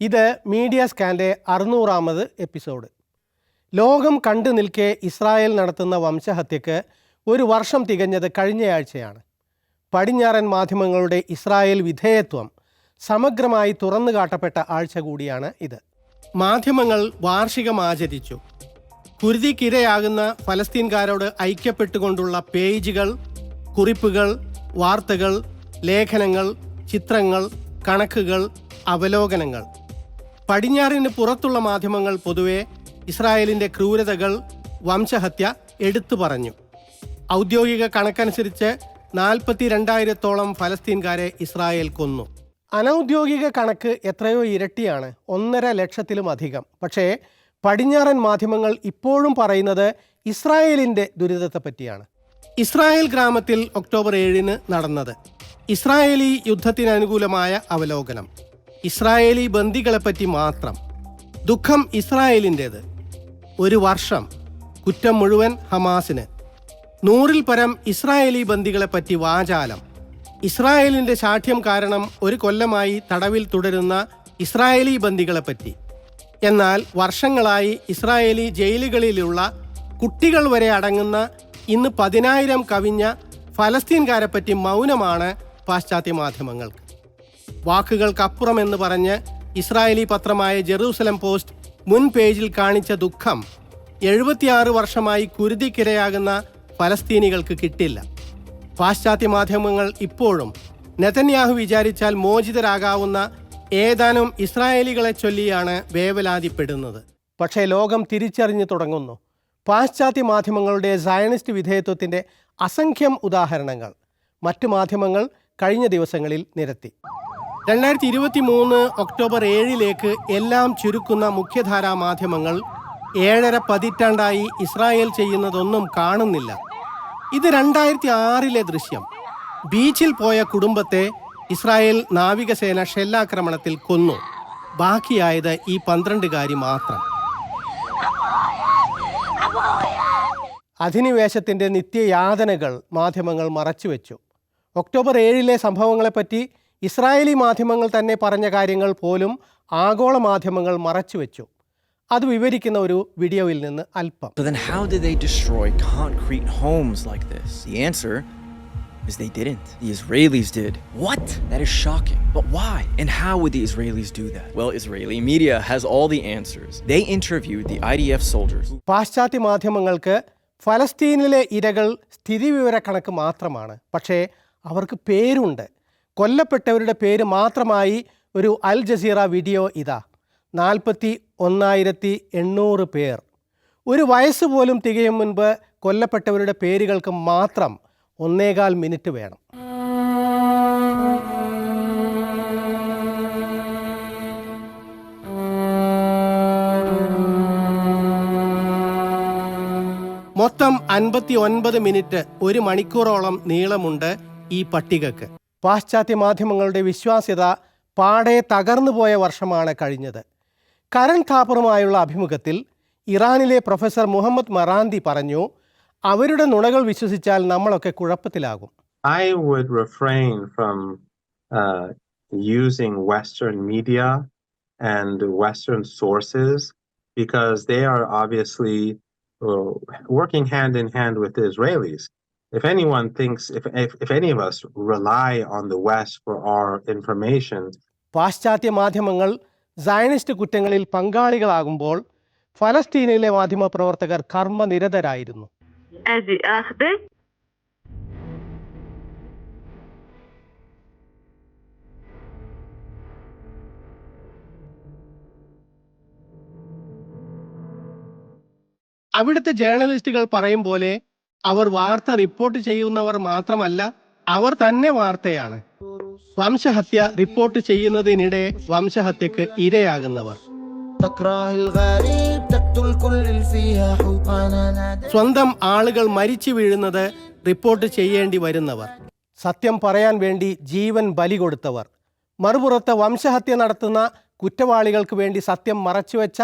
ഇത് media സ്കാന്റെ അറുന്നൂറാമത് episode. ലോകം കണ്ടു നിൽക്കെ ഇസ്രായേൽ നടത്തുന്ന വംശഹത്യക്ക് ഒരു വർഷം തികഞ്ഞത് കഴിഞ്ഞയാഴ്ചയാണ്. പടിഞ്ഞാറൻ മാധ്യമങ്ങളുടെ ഇസ്രായേൽ വിധേയത്വം സമഗ്രമായി തുറന്നു കാട്ടപ്പെട്ട ആഴ്ച കൂടിയാണ് ഇത്. മാധ്യമങ്ങൾ വാർഷികം ആചരിച്ചു കുരുതിക്കിരയാകുന്ന ഫലസ്തീൻകാരോട് ഐക്യപ്പെട്ടുകൊണ്ടുള്ള പേജുകൾ കുറിപ്പുകൾ വാർത്തകൾ ലേഖനങ്ങൾ ചിത്രങ്ങൾ കണക്കുകൾ അവലോകനങ്ങൾ. പടിഞ്ഞാറിന് പുറത്തുള്ള മാധ്യമങ്ങൾ പൊതുവെ ഇസ്രായേലിന്റെ ക്രൂരതകൾ വംശഹത്യ എടുത്തു പറഞ്ഞു. ഔദ്യോഗിക കണക്കനുസരിച്ച് നാൽപ്പത്തി രണ്ടായിരത്തോളം ഫലസ്തീൻകാരെ ഇസ്രായേൽ കൊന്നു. അനൗദ്യോഗിക കണക്ക് എത്രയോ ഇരട്ടിയാണ് ഒന്നര ലക്ഷത്തിലും അധികം പക്ഷേ പടിഞ്ഞാറൻ മാധ്യമങ്ങൾ ഇപ്പോഴും പറയുന്നത് ഇസ്രായേലിന്റെ ദുരിതത്തെ പറ്റിയാണ് ഇസ്രായേൽ ഗ്രാമത്തിൽ ഒക്ടോബർ ഏഴിന് നടന്നത്. ഇസ്രായേലി യുദ്ധത്തിനനുകൂലമായ അവലോകനം. ഇസ്രായേലി ബന്ദികളെപ്പറ്റി മാത്രം. ദുഃഖം ഇസ്രായേലിന്റേത് ഒരു വർഷം കുറ്റം മുഴുവൻ ഹമാസിന്. നൂറിൽ പരം ഇസ്രായേലി ബന്ദികളെപ്പറ്റി വാചാലം. ഇസ്രായേലിന്റെ ശാഠ്യം കാരണം ഒരു കൊല്ലമായി തടവിൽ തുടരുന്ന ഇസ്രായേലി ബന്ദികളെപ്പറ്റി. എന്നാൽ വർഷങ്ങളായി ഇസ്രായേലി ജയിലുകളിലുള്ള കുട്ടികൾ വരെ അടങ്ങുന്ന ഇന്ന് പതിനായിരം കവിഞ്ഞ ഫലസ്തീൻകാരെപ്പറ്റി മൗനമാണ് പാശ്ചാത്യ മാധ്യമങ്ങൾക്ക്. വാക്കുകൾക്കപ്പുറം എന്ന് പറഞ്ഞ് ഇസ്രായേലി പത്രമായ ജെറൂസലം പോസ്റ്റ് മുൻ പേജിൽ കാണിച്ച ദുഃഖം എഴുപത്തിയാറ് വർഷമായി കുരുതിക്കിരയാകുന്ന ഫലസ്തീനികൾക്ക് കിട്ടില്ല. പാശ്ചാത്യ മാധ്യമങ്ങൾ ഇപ്പോഴും നെതന്യാഹു വിചാരിച്ചാൽ മോചിതരാകാവുന്ന ഏതാനും ഇസ്രായേലികളെ ചൊല്ലിയാണ് വേവലാതിപ്പെടുന്നത്. പക്ഷേ ലോകം തിരിച്ചറിഞ്ഞു തുടങ്ങുന്നു. പാശ്ചാത്യ മാധ്യമങ്ങളുടെ സയണിസ്റ്റ് വിധേയത്വത്തിന്റെ അസംഖ്യം ഉദാഹരണങ്ങൾ മറ്റു മാധ്യമങ്ങൾ കഴിഞ്ഞ ദിവസങ്ങളിൽ നിരത്തി. രണ്ടായിരത്തി ഇരുപത്തി മൂന്ന് ഒക്ടോബർ ഏഴിലേക്ക് എല്ലാം ചുരുക്കുന്ന മുഖ്യധാരാ മാധ്യമങ്ങൾ ഏഴര പതിറ്റാണ്ടായി ഇസ്രായേൽ ചെയ്യുന്നതൊന്നും കാണുന്നില്ല. ഇത് രണ്ടായിരത്തി ആറിലെ ദൃശ്യം. ബീച്ചിൽ പോയ കുടുംബത്തെ ഇസ്രായേൽ നാവികസേന ഷെല്ലാക്രമണത്തിൽ കൊന്നു. ബാക്കിയായത് ഈ പന്ത്രണ്ടുകാരി മാത്രം. അധിനിവേശത്തിന്റെ നിത്യയാതനകൾ മാധ്യമങ്ങൾ മറച്ചുവെച്ചു. ഒക്ടോബർ ഏഴിലെ സംഭവങ്ങളെപ്പറ്റി ഇസ്രായേലി മാധ്യമങ്ങൾ തന്നെ പറഞ്ഞ കാര്യങ്ങൾ പോലും ആഗോള മാധ്യമങ്ങൾ മറച്ചുവെച്ചു അത് വിവരിക്കുന്ന ഒരു വീഡിയോയിൽ നിന്ന് അല്പം So then, how did they destroy concrete homes like this? The answer is they didn't. The Israelis did. What? That is shocking. But why? And how would the Israelis do that? Well, Israeli media has all the answers. They interviewed the IDF soldiers. പാശ്ചാത്യ മാധ്യമങ്ങൾക്ക് ഫലസ്തീനിലെ ഇരകൾ സ്ഥിതിവിവരക്കണക്ക് മാത്രമാണ് പക്ഷേ അവർക്ക് പേരുണ്ട് കൊല്ലപ്പെട്ടവരുടെ പേര് മാത്രമായി ഒരു അൽ ജസീറ വീഡിയോ ഇതാ. നാൽപ്പത്തി ഒന്നായിരത്തി എണ്ണൂറ് പേർ. ഒരു വയസ്സ് പോലും തികയും മുൻപ് കൊല്ലപ്പെട്ടവരുടെ പേരുകൾക്ക് മാത്രം ഒന്നേകാൽ മിനിറ്റ് വേണം. മൊത്തം അൻപത്തി ഒൻപത് മിനിറ്റ് ഒരു മണിക്കൂറോളം നീളമുണ്ട് ഈ പട്ടികക്ക്. പാശ്ചാത്യ മാധ്യമങ്ങളുടെ വിശ്വാസ്യത പാടെ തകർന്നു പോയ വർഷമാണ് കഴിഞ്ഞത്. കരൺ താപ്പറുമായുള്ള അഭിമുഖത്തിൽ ഇറാനിലെ പ്രൊഫസർ മുഹമ്മദ് മറാന്തി പറഞ്ഞു അവരുടെ നുണകൾ വിശ്വസിച്ചാൽ നമ്മളൊക്കെ കുഴപ്പത്തിലാകും. I would refrain from using western media and western sources because they are obviously working hand in hand with Israelis if anyone thinks, if, if, if any of us rely on the West for our information, പാശ്ചാത്യ മാധ്യമങ്ങൾ Zionist കുറ്റങ്ങളിൽ പങ്കാളികളാകുമ്പോൾ ഫലസ്തീനയിലെ മാധ്യമ പ്രവർത്തകർ കർമ്മനിരതരായിരുന്നു. അവിടുത്തെ ജേർണലിസ്റ്റുകൾ പറയും പോലെ അവർ വാർത്ത report ചെയ്യുന്നവർ മാത്രമല്ല അവർ തന്നെ വാർത്തയാണ്. വംശഹത്യ റിപ്പോർട്ട് ചെയ്യുന്നതിനിടെ വംശഹത്യക്ക് ഇരയാകുന്നവർ. സ്വന്തം ആളുകൾ മരിച്ചു വീഴുന്നത് റിപ്പോർട്ട് ചെയ്യേണ്ടി വരുന്നവർ. സത്യം പറയാൻ വേണ്ടി ജീവൻ ബലി കൊടുത്തവർ. മറുപുറത്ത് വംശഹത്യ നടത്തുന്ന കുറ്റവാളികൾക്ക് വേണ്ടി സത്യം മറച്ചുവെച്ച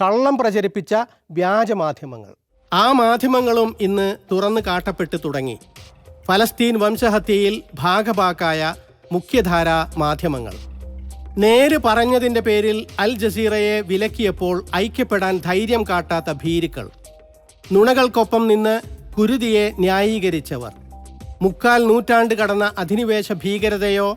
കള്ളം പ്രചരിപ്പിച്ച വ്യാജമാധ്യമങ്ങൾ. ആ മാധ്യമങ്ങളും ഇന്ന് തുറന്നു കാട്ടപ്പെട്ടു തുടങ്ങി. ഫലസ്തീൻ വംശഹത്യയിൽ ഭാഗഭാക്കായ മുഖ്യധാര മാധ്യമങ്ങൾ. നേര് പറഞ്ഞതിന്റെ പേരിൽ അൽ ജസീറയെ വിലക്കിയപ്പോൾ ഐക്യപ്പെടാൻ ധൈര്യം കാട്ടാത്ത ഭീരുക്കൾ. നുണകൾക്കൊപ്പം നിന്ന് കുരുതിയെ ന്യായീകരിച്ചവർ. മുക്കാൽ നൂറ്റാണ്ട് കടന്ന അധിനിവേശ ഭീകരതയോ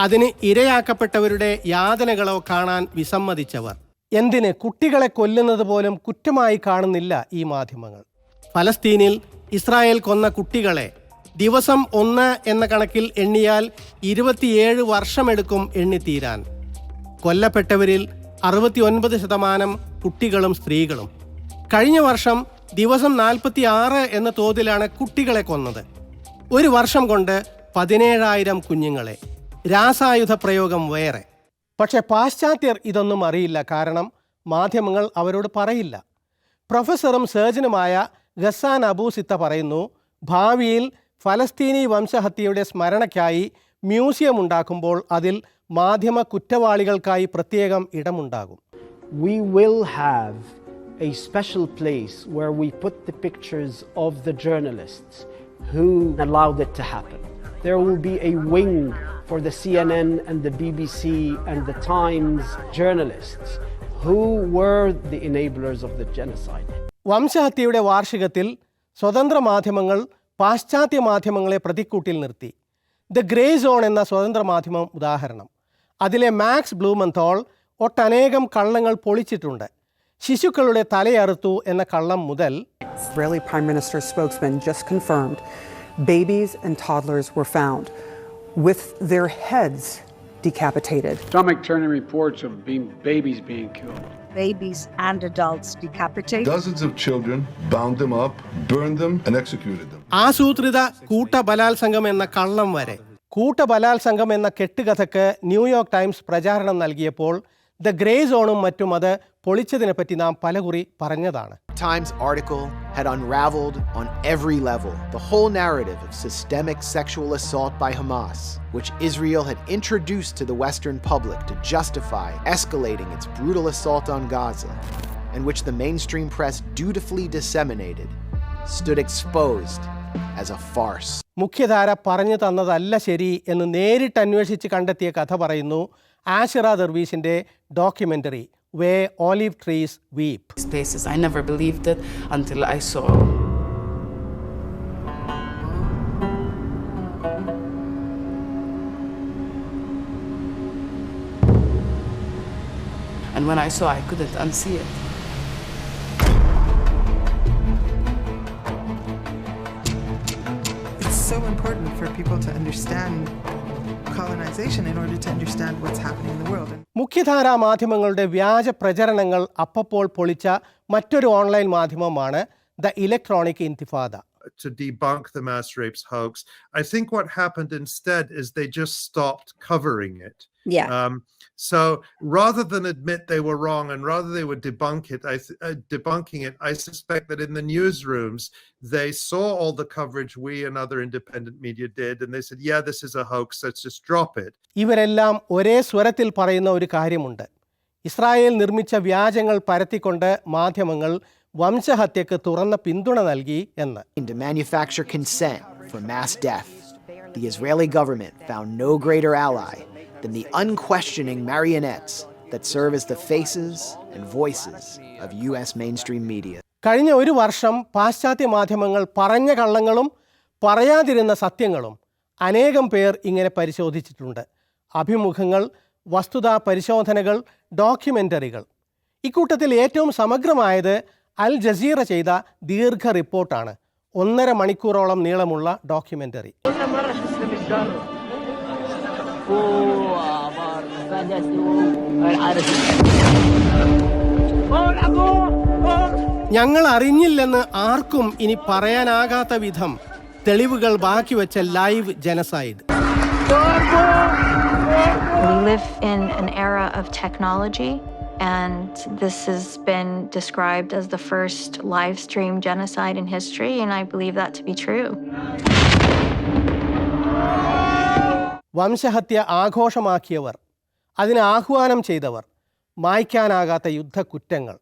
അതിന് ഇരയാക്കപ്പെട്ടവരുടെ യാതനകളോ കാണാൻ വിസമ്മതിച്ചവർ. എന്തിന് കുട്ടികളെ കൊല്ലുന്നത് പോലും കുറ്റമായി കാണുന്നില്ല ഈ മാധ്യമങ്ങൾ? ഫലസ്തീനിൽ ഇസ്രായേൽ കൊന്ന കുട്ടികളെ ദിവസം ഒന്ന് എന്ന കണക്കിൽ എണ്ണിയാൽ ഇരുപത്തിയേഴ് വർഷമെടുക്കും എണ്ണിത്തീരാൻ. കൊല്ലപ്പെട്ടവരിൽ അറുപത്തിയൊൻപത് ശതമാനം കുട്ടികളും സ്ത്രീകളും. കഴിഞ്ഞ വർഷം ദിവസം നാൽപ്പത്തി ആറ് എന്ന തോതിലാണ് കുട്ടികളെ കൊന്നത്. ഒരു വർഷം കൊണ്ട് പതിനേഴായിരം കുഞ്ഞുങ്ങളെ. രാസായുധ പ്രയോഗം വേറെ. പക്ഷെ പാശ്ചാത്യർ ഇതൊന്നും അറിയില്ല. കാരണം മാധ്യമങ്ങൾ അവരോട് പറയില്ല. പ്രൊഫസറും സർജനുമായ ഗസാൻ അബൂസിത്ത പറയുന്നു ഭാവിയിൽ ഫലസ്തീനി വംശഹത്യയുടെ സ്മരണയ്ക്കായി മ്യൂസിയം ഉണ്ടാക്കുമ്പോൾ അതിൽ മാധ്യമ കുറ്റവാളികൾക്കായി പ്രത്യേകം ഇടമുണ്ടാകും. We will have a special place where we put the pictures of the journalists who allowed it to happen. there will be a wing for the CNN and the BBC and the Times journalists who were the enablers of the genocide. വംശഹത്യയുടെ വാർഷികത്തിൽ സ്വതന്ത്ര മാധ്യമങ്ങൾ പാശ്ചാത്യ മാധ്യമങ്ങളെ പ്രതിക്കൂട്ടിൽ നിർത്തി. The grey zone എന്ന സ്വതന്ത്ര മാധ്യമം ഉദാഹരണം. അതിലെ മാക്സ് ബ്ലൂമെന്തോൾ ഒട്ടനേകം കള്ളങ്ങൾ പൊളിച്ചിട്ടുണ്ട്. ശിശുക്കളുടെ തലയറുത്തു എന്ന കള്ളം മുതൽ babies and toddlers were found with their heads decapitated. Stomach turning reports of being babies being killed. babies and adults decapitated. Dozens of children, bound them up, burned them, and executed them. ആസൂത്രിത കൂട്ടബലാത്സംഗം എന്ന കള്ളം വരെ കൂട്ടബലാത്സംഗം എന്ന കെട്ടുകഥക്ക് New York times പ്രചാരണം നൽകിയപ്പോൾ the grey സോണും മറ്റും അത് പൊളിച്ചതിനെപ്പറ്റി നാം പലകുറി പറഞ്ഞതാണ് Times article had unraveled on every level the whole narrative of systemic sexual assault by Hamas, which Israel had introduced to the Western public to justify escalating its brutal assault on Gaza, and which the mainstream press dutifully disseminated, stood exposed as a farce. മുഖ്യധാര പറഞ്ഞു തന്നതല്ല ശരി എന്ന് നേരിട്ട് അന്വേഷിച്ച് കണ്ടെത്തിയ കഥ പറയുന്നു Ashira ദർവീഷിന്റെ documentary where olive trees weep. Spaces, I never believed it until I saw. And when I saw, I couldn't unsee it. It's so important for people to understand മുഖ്യധാരാ മാധ്യമങ്ങളുടെ വ്യാജ പ്രചരണങ്ങൾ അപ്പപ്പോൾ പൊളിച്ച മറ്റൊരു ഓൺലൈൻ മാധ്യമമാണ് the electronic Intifada to debunk the mass rapes hoax. I think what happened instead is they just stopped covering it. Yeah. Um, so rather than admit they were wrong and rather they were debunk it, I th- uh, debunking it, I suspect that in the newsrooms they saw all the coverage we and other independent media did, and they said, "Yeah, this is a hoax. Let's just drop it." ഇവരെല്ലാം ഒരേ സ്വരത്തിൽ പറയുന്ന ഒരു കാര്യമുണ്ട് Israel നിർമ്മിച്ച വ്യാജങ്ങൾ പരത്തിക്കൊണ്ട് മാധ്യമങ്ങൾ വംശഹത്യക്ക് തുറന്ന പിന്തുണ നൽകി എന്ന് To manufacture consent for mass death, the Israeli government found no greater ally than the unquestioning marionettes that serve as the faces and voices of US mainstream media. കഴിഞ്ഞ ഒരു വർഷം പാശ്ചാത്യ മാധ്യമങ്ങൾ പറഞ്ഞ കള്ളങ്ങളും പറയാതിരുന്ന സത്യങ്ങളും അനേകം പേർ ഇങ്ങനെ പരിശോധിച്ചിട്ടുണ്ട്. അഭിമുഖങ്ങൾ വസ്തുതാ പരിശോധനകൾ ഡോക്യുമെന്ററികൾ ഇക്കൂട്ടത്തിൽ ഏറ്റവും സമഗ്രമായത് അൽ ജസീറ ചെയ്ത ദീർഘ റിപ്പോർട്ടാണ്. ഒന്നര മണിക്കൂറോളം നീളമുള്ള ഡോക്യുമെന്ററി ഞങ്ങൾ അറിഞ്ഞില്ലെന്ന് ആർക്കും ഇനി പറയാനാകാത്ത വിധം തെളിവുകൾ ബാക്കി വെച്ച live genocide We live in an era of technology, and this has been described as the first live stream genocide in history, and I believe that to be true. വംശഹത്യ ആഘോഷമാക്കിയവർ അതിന് ആഹ്വാനം ചെയ്തവർ മായ്ക്കാനാകാത്ത യുദ്ധക്കുറ്റങ്ങൾ.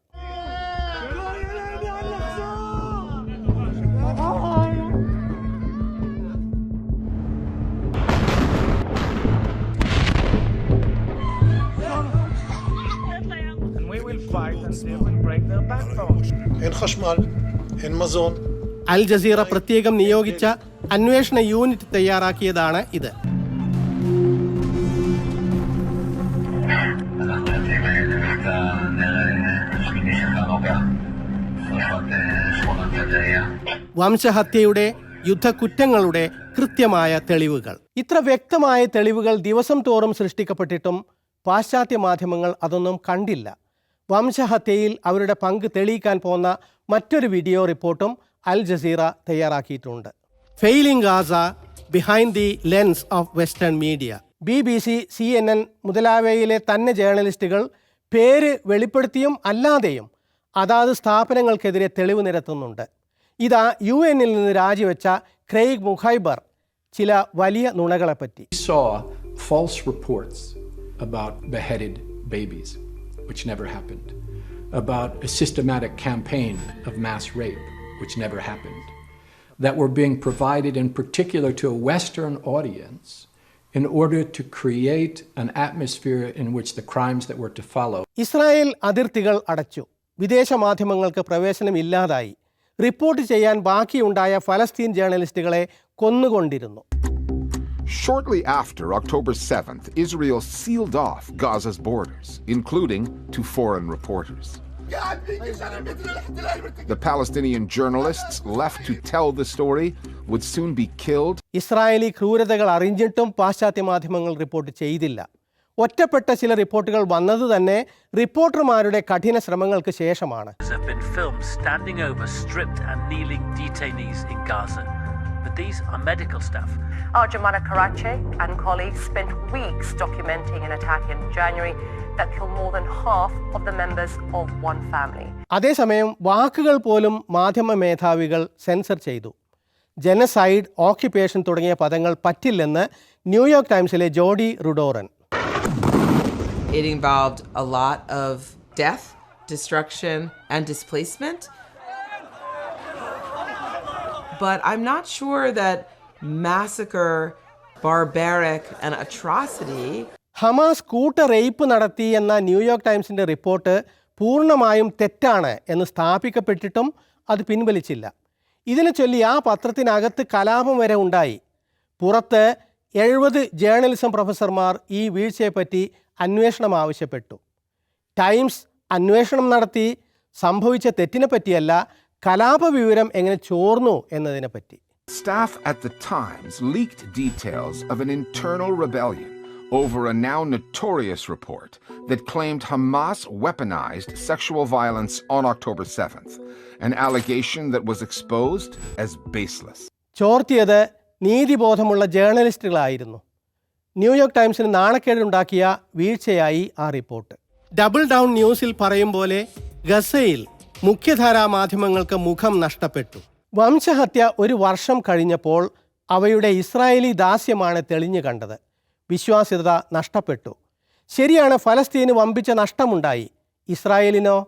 അൽ ജസീറ പ്രത്യേകം നിയോഗിച്ച അന്വേഷണ യൂണിറ്റ് തയ്യാറാക്കിയതാണ് ഇത്. വംശഹത്യയുടെ യുദ്ധക്കുറ്റങ്ങളുടെ കൃത്യമായ തെളിവുകൾ. ഇത്ര വ്യക്തമായ തെളിവുകൾ ദിവസം തോറും സൃഷ്ടിക്കപ്പെട്ടിട്ടും പാശ്ചാത്യ മാധ്യമങ്ങൾ അതൊന്നും കണ്ടില്ല. വംശഹത്യയിൽ അവരുടെ പങ്ക് തെളിയിക്കാൻ പോകുന്ന മറ്റൊരു വീഡിയോ റിപ്പോർട്ടും അൽ ജസീറ തയ്യാറാക്കിയിട്ടുണ്ട്. Failing Gaza behind the lens of western media B B C C N N മുതലായവയിലെ തന്നെ ജേർണലിസ്റ്റുകൾ പേര് വെളിപ്പെടുത്തിയും അല്ലാതെയും അതാത് സ്ഥാപനങ്ങൾക്കെതിരെ തെളിവ് നിരത്തുന്നുണ്ട്. ഇതാ യു എന്നിൽ നിന്ന് രാജിവെച്ച ക്രെയ്ഗ് മുഖൈബർ ചില വലിയ നുണകളെപ്പറ്റി false reports about beheaded babies, which never happened, about a systematic campaign of mass rape, which never happened, that were being provided in particular to a Western audience in order to create an atmosphere in which the crimes that were to follow Israel അതിർത്തികൾ അടച്ചു വിദേശ മാധ്യമങ്ങൾക്ക് പ്രവേശനമില്ലാതായി report ചെയ്യാൻ ബാക്കിയുണ്ടായ ഫലസ്തീൻ ജേർണലിസ്റ്റുകളെ കൊന്നുകൊണ്ടിരുന്നു Shortly after October 7th, Israel sealed off Gaza's borders, including to foreign reporters. The Palestinian journalists left to tell the story would soon be killed. Israeli ക്രൂരതകൾ അറിഞ്ഞിട്ടും പാശ്ചാത്യ മാധ്യമങ്ങൾ റിപ്പോർട്ട് ചെയ്തില്ല ഒറ്റപ്പെട്ട ചില റിപ്പോർട്ടുകൾ വന്നത് തന്നെ റിപ്പോർട്ടർമാരുടെ കഠിന ശ്രമങ്ങൾക്ക് ശേഷമാണ്. അതേസമയം വാക്കുകൾ പോലും മാധ്യമ മേധാവികൾ സെൻസർ ചെയ്തു. ജനസൈഡ് ഓക്യുപ്പേഷൻ തുടങ്ങിയ പദങ്ങൾ പറ്റില്ലെന്ന് New York ടൈംസിലെ Jodi Rudoren. It involved a lot of death, destruction, and displacement. But I'm not sure that massacre, barbaric, and atrocity Hamas കൂട്ട റേപ്പ് നടത്തി എന്ന ന്യൂയോർക്ക് ടൈംസിന്റെ റിപ്പോർട്ട് പൂർണമായും തെറ്റാണ് എന്ന് സ്ഥാപിക്കപ്പെട്ടിട്ടും അത് പിൻവലിച്ചില്ല ഇതിനെ ചൊല്ലി ആ പത്രത്തിനകത്ത് കലാപം വരെ ഉണ്ടായി പുറത്ത് എഴുപത് ജേർണലിസം പ്രൊഫസർമാർ ഈ വീഴ്ചയെപ്പറ്റി അന്വേഷണം ആവശ്യപ്പെട്ടു. ടൈംസ് അന്വേഷണം നടത്തി. സംഭവിച്ച തെറ്റിനെ പറ്റിയല്ല കലാപവിവരം എങ്ങനെ ചോർന്നു എന്നതിനെ പറ്റി. Staff at the Times leaked details of an internal rebellion over a now notorious report that claimed Hamas weaponised sexual violence on October 7th an allegation that was exposed as baseless ചോർത്തിയത് നീതിബോധമുള്ള ജേർണലിസ്റ്റുകളായിരുന്നു New York ടൈംസിന് നാണക്കേടുണ്ടാക്കിയ വീഴ്ചയായി ആ report. Double down ന്യൂസിൽ പറയും പോലെ ഗസയിൽ മുഖ്യധാരാ മാധ്യമങ്ങൾക്ക് മുഖം നഷ്ടപ്പെട്ടു. വംശഹത്യ ഒരു വർഷം കഴിഞ്ഞപ്പോൾ അവയുടെ ഇസ്രായേലി ദാസ്യമാണ് തെളിഞ്ഞു കണ്ടത്. വിശ്വാസ്യത നഷ്ടപ്പെട്ടു. ശരിയാണ് ഫലസ്തീന് വമ്പിച്ച നഷ്ടമുണ്ടായി. ഇസ്രായേലിനോ